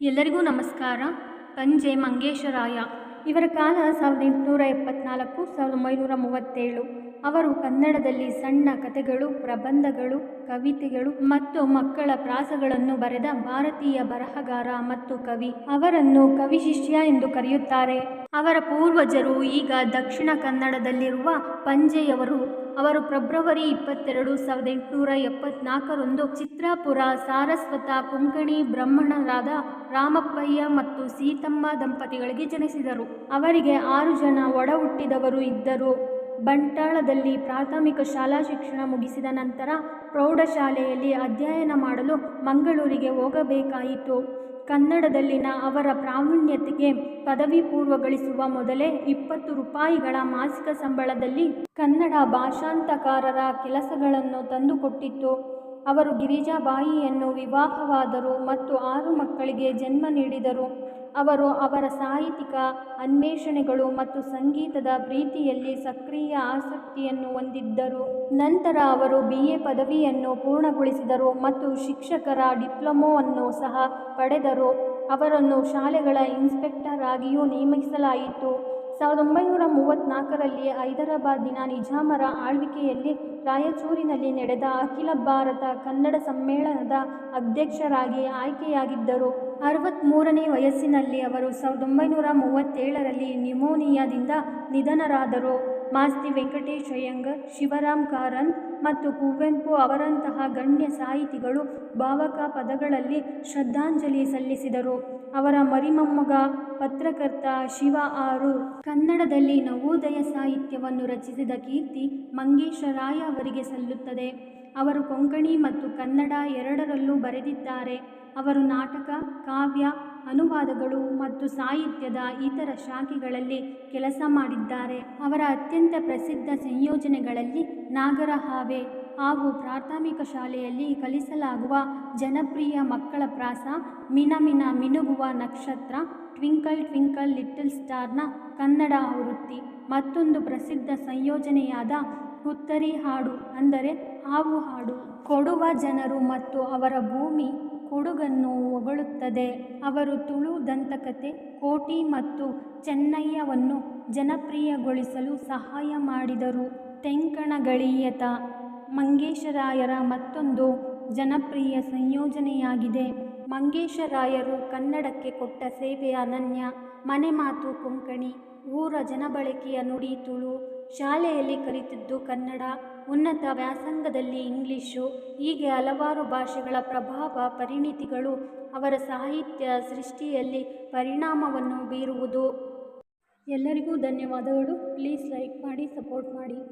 ಎಲ್ಲರಿಗೂ ನಮಸ್ಕಾರ. ಪಂಜೆ ಮಂಗೇಶರಾಯ. ಇವರ ಕಾಲ ಸಾವಿರದ ಎಂಟುನೂರ ಎಪ್ಪತ್ನಾಲ್ಕು, ಸಾವಿರದ ಒಂಬೈನೂರ ಮೂವತ್ತೇಳು. ಅವರು ಕನ್ನಡದಲ್ಲಿ ಸಣ್ಣ ಕಥೆಗಳು, ಪ್ರಬಂಧಗಳು, ಕವಿತೆಗಳು ಮತ್ತು ಮಕ್ಕಳ ಪ್ರಾಸಗಳನ್ನು ಬರೆದ ಭಾರತೀಯ ಬರಹಗಾರ ಮತ್ತು ಕವಿ. ಅವರನ್ನು ಕವಿ ಶಿಷ್ಯ ಎಂದು ಕರೆಯುತ್ತಾರೆ. ಅವರ ಪೂರ್ವಜರು ಈಗ ದಕ್ಷಿಣ ಕನ್ನಡದಲ್ಲಿರುವ ಪಂಜೆಯವರು ಅವರು ಫೆಬ್ರವರಿ ಇಪ್ಪತ್ತೆರಡು ಸಾವಿರದ ಎಂಟುನೂರ ಎಪ್ಪತ್ನಾಲ್ಕರಂದು ಚಿತ್ರಾಪುರ ಸಾರಸ್ವತ ಕೊಂಕಣಿ ಬ್ರಾಹ್ಮಣರಾದ ರಾಮಪ್ಪಯ್ಯ ಮತ್ತು ಸೀತಮ್ಮ ದಂಪತಿಗಳಿಗೆ ಜನಿಸಿದರು. ಅವರಿಗೆ ಆರು ಜನ ಒಡ ಹುಟ್ಟಿದವರು ಇದ್ದರು. ಬಂಟಾಳದಲ್ಲಿ ಪ್ರಾಥಮಿಕ ಶಾಲಾ ಶಿಕ್ಷಣ ಮುಗಿಸಿದ ನಂತರ ಪ್ರೌಢಶಾಲೆಯಲ್ಲಿ ಅಧ್ಯಯನ ಮಾಡಲು ಮಂಗಳೂರಿಗೆ ಹೋಗಬೇಕಾಯಿತು. ಕನ್ನಡದಲ್ಲಿನ ಅವರ ಪ್ರಾವೀಣ್ಯತೆಗೆ ಪದವಿ ಪೂರ್ವ ಗಳಿಸುವ ಮೊದಲೇ ಇಪ್ಪತ್ತು ರೂಪಾಯಿಗಳ ಮಾಸಿಕ ಸಂಬಳದಲ್ಲಿ ಕನ್ನಡ ಭಾಷಾಂತಕಾರರ ಕೆಲಸಗಳನ್ನು ತಂದುಕೊಟ್ಟಿತ್ತು. ಅವರು ಗಿರಿಜಾಬಾಯಿಯನ್ನು ವಿವಾಹವಾದರು ಮತ್ತು ಆರು ಮಕ್ಕಳಿಗೆ ಜನ್ಮ ನೀಡಿದರು. ಅವರು ಅವರ ಸಾಹಿತ್ಯಿಕ ಅನ್ವೇಷಣೆಗಳು ಮತ್ತು ಸಂಗೀತದ ಪ್ರೀತಿಯಲ್ಲಿ ಸಕ್ರಿಯ ಆಸಕ್ತಿಯನ್ನು ಹೊಂದಿದ್ದರು. ನಂತರ ಅವರು ಬಿ ಎ ಪದವಿಯನ್ನು ಪೂರ್ಣಗೊಳಿಸಿದರು ಮತ್ತು ಶಿಕ್ಷಕರ ಡಿಪ್ಲೊಮೊವನ್ನು ಸಹ ಪಡೆದರು. ಅವರನ್ನು ಶಾಲೆಗಳ ಇನ್ಸ್ಪೆಕ್ಟರ್ ಆಗಿಯೂ ನೇಮಿಸಲಾಯಿತು. ಸಾವಿರದ ಒಂಬೈನೂರ ಮೂವತ್ತ್ನಾಲ್ಕರಲ್ಲಿ ಹೈದರಾಬಾದಿನ ನಿಜಾಮರ ಆಳ್ವಿಕೆಯಲ್ಲಿ ರಾಯಚೂರಿನಲ್ಲಿ ನಡೆದ ಅಖಿಲ ಭಾರತ ಕನ್ನಡ ಸಮ್ಮೇಳನದ ಅಧ್ಯಕ್ಷರಾಗಿ ಆಯ್ಕೆಯಾಗಿದ್ದರು. ಅರವತ್ತ್ಮೂರನೇ ವಯಸ್ಸಿನಲ್ಲಿ ಅವರು ಸಾವಿರದ ಒಂಬೈನೂರ ಮೂವತ್ತೇಳರಲ್ಲಿ ನ್ಯುಮೋನಿಯಾದಿಂದ ನಿಧನರಾದರು. ಮಾಸ್ತಿ ವೆಂಕಟೇಶ್ ಅಯ್ಯಂಗರ್ ಶಿವರಾಮ್ ಕಾರಂತ್ ಮತ್ತು ಕುವೆಂಪು ಅವರಂತಹ ಗಣ್ಯ ಸಾಹಿತಿಗಳು ಭಾವಕ ಪದಗಳಲ್ಲಿ ಶ್ರದ್ಧಾಂಜಲಿ ಸಲ್ಲಿಸಿದರು. ಅವರ ಮರಿಮೊಮ್ಮಗ, ಪತ್ರಕರ್ತ ಶಿವ ಆರು ಕನ್ನಡದಲ್ಲಿ ನವೋದಯ ಸಾಹಿತ್ಯವನ್ನು ರಚಿಸಿದ ಕೀರ್ತಿ ಮಂಗೇಶರಾಯ ಅವರಿಗೆ ಸಲ್ಲುತ್ತದೆ. ಅವರು ಕೊಂಕಣಿ ಮತ್ತು ಕನ್ನಡ ಎರಡರಲ್ಲೂ ಬರೆದಿದ್ದಾರೆ. ಅವರು ನಾಟಕ, ಕಾವ್ಯ ಅನುವಾದಗಳು ಮತ್ತು ಸಾಹಿತ್ಯದ ಇತರ ಶಾಖೆಗಳಲ್ಲಿ ಕೆಲಸ ಮಾಡಿದ್ದಾರೆ. ಅವರ ಅತ್ಯಂತ ಪ್ರಸಿದ್ಧ ಸಂಯೋಜನೆಗಳಲ್ಲಿ ನಾಗರಹಾವೆ ಹಾಗೂ ಪ್ರಾಥಮಿಕ ಶಾಲೆಯಲ್ಲಿ ಕಲಿಸಲಾಗುವ ಜನಪ್ರಿಯ ಮಕ್ಕಳ ಪ್ರಾಸ ಮಿನಮಿನ ಮಿನ ಮಿನುಗುವ ನಕ್ಷತ್ರ, ಟ್ವಿಂಕಲ್ ಟ್ವಿಂಕಲ್ ಲಿಟಲ್ ಸ್ಟಾರ್ನ ಕನ್ನಡ ಆವೃತ್ತಿ, ಮತ್ತೊಂದು ಪ್ರಸಿದ್ಧ ಸಂಯೋಜನೆಯಾದ ಹುತ್ತರಿ ಹಾಡು ಅಂದರೆ ಹಾವು ಹಾಡು. ಕೊಡುವ ಜನರು ಮತ್ತು ಅವರ ಭೂಮಿ ಕೊಡುಗನ್ನು ಹೊಗಳುತ್ತದೆ. ಅವರು ತುಳು ದಂತಕತೆ, ಕೋಟಿ ಮತ್ತು ಚೆನ್ನಯ್ಯವನ್ನು ಜನಪ್ರಿಯಗೊಳಿಸಲು ಸಹಾಯ ಮಾಡಿದರು. ತೆಂಕಣಗಳಿಯತ ಮಂಗೇಶರಾಯರ ಮತ್ತೊಂದು ಜನಪ್ರಿಯ ಸಂಯೋಜನೆಯಾಗಿದೆ. ಮಂಗೇಶರಾಯರು ಕನ್ನಡಕ್ಕೆ ಕೊಟ್ಟ ಸೇವೆ ಅನನ್ಯ. ಮನೆಮಾತು ಕೊಂಕಣಿ. ಊರ ಜನಬಳಕೆಯ ನುಡಿ ತುಳು. ಶಾಲೆಯಲ್ಲಿ ಕಲಿತಿದ್ದು ಕನ್ನಡ. ಉನ್ನತ ವ್ಯಾಸಂಗದಲ್ಲಿ ಇಂಗ್ಲಿಷು ಹೀಗೆ ಹಲವಾರು ಭಾಷೆಗಳ ಪ್ರಭಾವ ಪರಿಣಿತಿಗಳು ಅವರ ಸಾಹಿತ್ಯ ಸೃಷ್ಟಿಯಲ್ಲಿ ಪರಿಣಾಮವನ್ನು ಬೀರುವುದು. ಎಲ್ಲರಿಗೂ ಧನ್ಯವಾದಗಳು. ಪ್ಲೀಸ್ ಲೈಕ್ ಮಾಡಿ, ಸಪೋರ್ಟ್ ಮಾಡಿ.